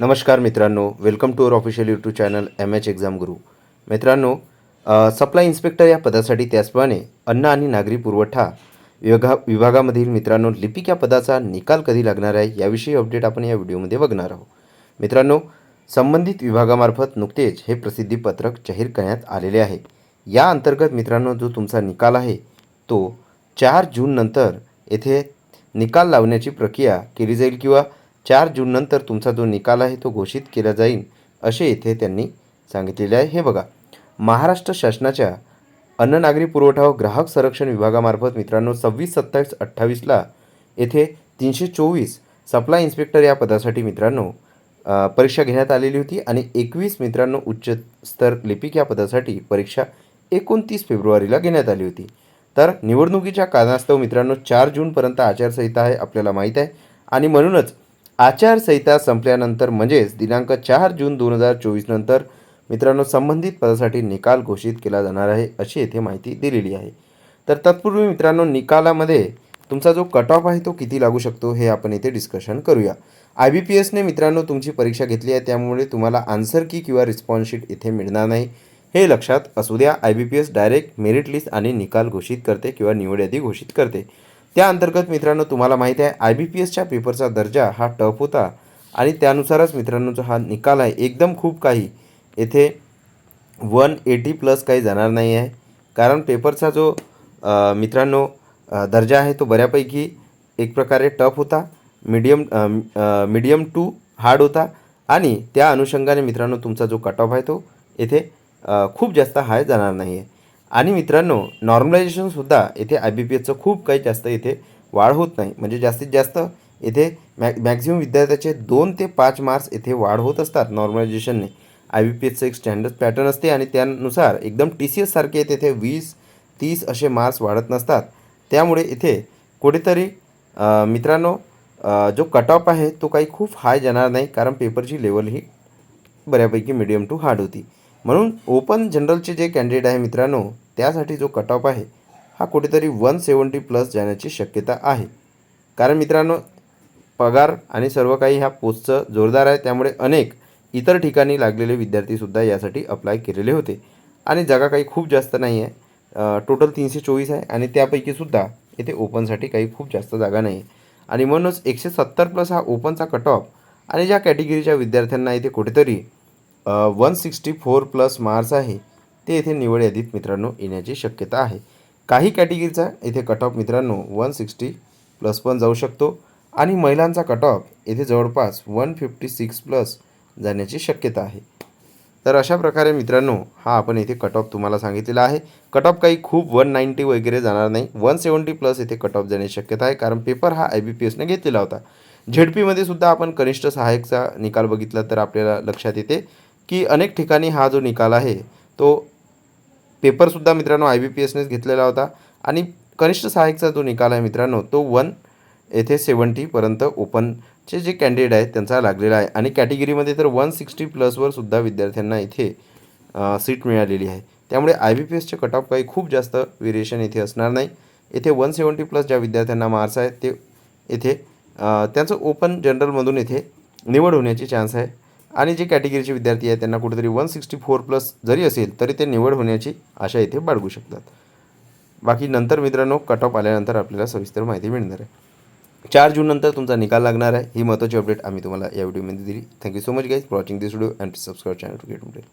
नमस्कार मित्रांनो welcome to our official YouTube channel M H exam Guru मित्रांनो supply inspector या पदासाठी त्याचप्रमाणे अन्न आणि नागरी पुरवठा विभागा विभागामधील मित्रांनो लिपिक या पदाचा निकाल कधी लागणार आहे याविषयी अपडेट आपण या व्हिडिओमध्ये बघणार आहोत. मित्रांनो संबंधित विभागामार्फत नुकतेच हे प्रसिद्धीपत्रक जाहीर करण्यात आलेले आहे. या अंतर्गत मित्रांनो जो तुमचा निकाल आहे तो चार जूननंतर येथे निकाल लावण्याची प्रक्रिया केली जाईल किंवा चार जूननंतर तुमचा जो निकाल आहे तो घोषित केला जाईल असे येथे त्यांनी सांगितलेले आहे. हे बघा महाराष्ट्र शासनाच्या अन्न नागरी पुरवठा व ग्राहक संरक्षण विभागामार्फत मित्रांनो सव्वीस सत्तावीस अठ्ठावीसला येथे तीनशे चोवीस सप्लाय इन्स्पेक्टर या पदासाठी मित्रांनो परीक्षा घेण्यात आलेली होती आणि एकवीस मित्रांनो उच्च स्तर लिपिक या पदासाठी परीक्षा एकोणतीस फेब्रुवारीला घेण्यात आली होती. तर निवडणुकीच्या कारणास्तव मित्रांनो चार जूनपर्यंत आचारसंहिता आहे आपल्याला माहीत आहे. आणि म्हणूनच आचारसंहिता संपल्यानंतर म्हणजेच दिनांक चार जून दोन हजार चोवीसनंतर मित्रांनो संबंधित पदासाठी निकाल घोषित केला जाणार आहे अशी येथे माहिती दिलेली आहे. तर तत्पूर्वी मित्रांनो निकालामध्ये तुमचा जो कट ऑफ आहे तो किती लागू शकतो हे आपण इथे डिस्कशन करूया. आय बी पी एसने मित्रांनो तुमची परीक्षा घेतली आहे त्यामुळे तुम्हाला आन्सर की किंवा रिस्पॉन्स शीट इथे मिळणार नाही. हे लक्षात असू द्या I B P S direct merit list आणि निकाल घोषित करते किंवा निवड यादी घोषित करते. त्या अंतर्गत मित्रांनो तुम्हाला माहिती आहे आय बी पी एसच्या पेपरचा दर्जा हा टफ होता आणि त्यानुसारच मित्रांनो जो हा निकाल आहे. एकदम खूप काही. येथे वन एटी प्लस काही जाणार नाही आहे. कारण पेपरचा जो मित्रांनो दर्जा आहे तो बऱ्यापैकी एक प्रकारे टफ होता. मीडियम मीडियम टू हार्ड होता. आणि त्या अनुषंगाने मित्रांनो तुमचा जो कट ऑफ आहे तो येथे खूप जास्त हाय जाणार नाही आहे आणि मित्रांनो नॉर्मलायझेशनसुद्धा येथे आय बी पी एसचं खूप काही जास्त येथे वाढ होत नाही. म्हणजे जास्तीत जास्त येथे मॅ मॅक्झिमम विद्यार्थ्याचे दोन ते पाच मार्क्स येथे वाढ होत असतात नॉर्मलायझेशनने आय बी पी एसचं एक स्टँडर्ड पॅटर्न असते आणि त्यानुसार एकदम टी सी एससारखे तेथे येथे वीस तीस असे मार्क्स वाढत नसतात. त्यामुळे इथे कुठेतरी मित्रांनो जो कट ऑफ आहे तो काही खूप हाय जाणार नाही कारण पेपरची लेवल ही बऱ्यापैकी मिडियम टू हार्ड होती. म्हणून ओपन जनरलचे जे कॅन्डिडेट आहे मित्रांनो त्यासाठी जो कट ऑफ आहे हा कुठेतरी वन सेवन्टी प्लस जाण्याची शक्यता आहे. कारण मित्रांनो पगार आणि सर्व काही ह्या पोस्टचं जोरदार आहे. त्यामुळे अनेक इतर ठिकाणी लागलेले विद्यार्थीसुद्धा यासाठी अप्लाय केलेले होते. आणि जागा काही खूप जास्त नाही आहे. टोटल तीनशे चोवीस आहे. आणि त्यापैकीसुद्धा येथे ओपनसाठी काही खूप जास्त जागा नाही आहे. आणि म्हणूनच एकशे सत्तर प्लस हा ओपनचा कट ऑफ आणि ज्या कॅटेगरीच्या विद्यार्थ्यांना इथे कुठेतरी one sixty four plus marks आहे ते येथे निवड यादीत मित्रांनो येण्याची शक्यता आहे. काही कॅटेगरीचा येथे कट ऑफ मित्रांनो वन सिक्स्टी प्लस पण जाऊ शकतो आणि महिलांचा कट ऑफ येथे जवळपास वन फिफ्टी सिक्स प्लस जाण्याची शक्यता आहे. तर अशा प्रकारे मित्रांनो हा आपण येथे कट ऑफ तुम्हाला सांगितलेला आहे. कट ऑफ काही खूप वन नाईन्टी वगैरे जाणार नाही. वन सेवन्टी प्लस येथे कट ऑफ जाण्याची शक्यता आहे कारण पेपर हा आय बी पी एसने घेतलेला होता. झेडपीमध्ये सुद्धा आपण कनिष्ठ सहाय्यकचा निकाल बघितला तर आपल्याला लक्षात येते की अनेक ठिकाणी हा जो निकाल आहे तो पेपरसुद्धा मित्रांनो आय बी पी एसनेच घेतलेला होता. आणि कनिष्ठ सहाय्यकचा जो निकाल आहे मित्रांनो तो वन येथे सेवन्टीपर्यंत ओपनचे जे कॅन्डिडेट आहेत त्यांचा लागलेला आहे. आणि कॅटेगरीमध्ये तर वन सिक्स्टी प्लसवर सुद्धा विद्यार्थ्यांना इथे सीट मिळालेली आहे. त्यामुळे आय बी पी एसचे कट ऑफ काही खूप जास्त व्हेरिएशन इथे असणार नाही. येथे वन सेवन्टी प्लस ज्या विद्यार्थ्यांना मार्क्स आहेत ते येथे त्यांचं ओपन जनरलमधून येथे निवड होण्याची चान्स आहे. आणि जे कॅटेगरीचे विद्यार्थी आहेत त्यांना कुठेतरी वन सिक्स्टी फोर प्लस जरी असेल तरी ते निवड होण्याची आशा इथे बाळगू शकतात. बाकी नंतर मित्रांनो कट ऑफ आल्यानंतर आपल्याला सविस्तर माहिती मिळणार आहे. चार जूननंतर तुमचा निकाल लागणार आहे. ही महत्त्वाची अपडेट आम्ही तुम्हाला या व्हिडिओमध्ये दिली. Thank you so much guys for watching this video and subscribe channel to get मिळेल